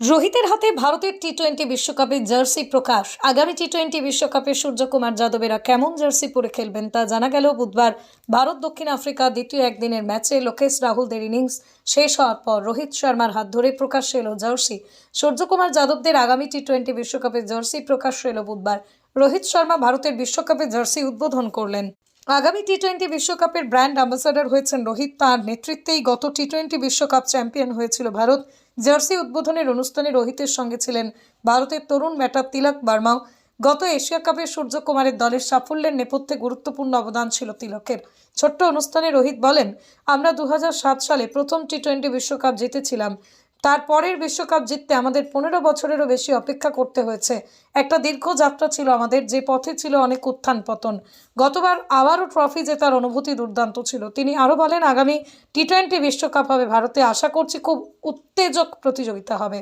রোহিতের হাতে ভারতের টি টোয়েন্টি বিশ্বকাপের জার্সি প্রকাশ। আগামী টি টোয়েন্টি বিশ্বকাপে সূর্যকুমার যাদবেরা কেমন জার্সি পরে খেলবেন তা জানা গেল বুধবার। ভারত দক্ষিণ আফ্রিকা দ্বিতীয় একদিনের ম্যাচে লোকেশ রাহুলদের ইনিংস শেষ হওয়ার পর রোহিত শর্মার হাত ধরে প্রকাশ এলো জার্সি। সূর্যকুমার যাদবদের আগামী টি টোয়েন্টি বিশ্বকাপের জার্সি প্রকাশ এলো বুধবার। রোহিত শর্মা ভারতের বিশ্বকাপে জার্সি উদ্বোধন করলেন। আগামী টি টোয়েন্টি বিশ্বকাপের ব্র্যান্ড অ্যাম্বাসাডর হয়েছেন রোহিত। তাঁর নেতৃত্বেই গত টি টোয়েন্টি বিশ্বকাপ চ্যাম্পিয়ন হয়েছিল ভারত। জার্সি উদ্বোধনের অনুষ্ঠানে রোহিতের সঙ্গে ছিলেন ভারতের তরুণ ব্যাটার তিলক বার্মাও। গত এশিয়া কাপে সূর্যকুমারের দলের সাফল্যের নেপথ্যে গুরুত্বপূর্ণ অবদান ছিল তিলকের। ছোট্ট অনুষ্ঠানে রোহিত বলেন, আমরা দু হাজার সাত সালে প্রথম টি টোয়েন্টি বিশ্বকাপ জিতেছিলাম। তারপরের বিশ্বকাপ জিততে আমাদের পনেরো বছরেরও বেশি অপেক্ষা করতে হয়েছে। একটা দীর্ঘ যাত্রা ছিল আমাদের, যে পথে ছিল অনেক উত্থান পতন। গতবার আবারও ট্রফি জেতার অনুভূতি দুর্দান্ত ছিল। তিনি আরও বলেন, আগামী টি টোয়েন্টি বিশ্বকাপ হবে, ভারতে আশা করছি খুব উত্তেজক প্রতিযোগিতা হবে।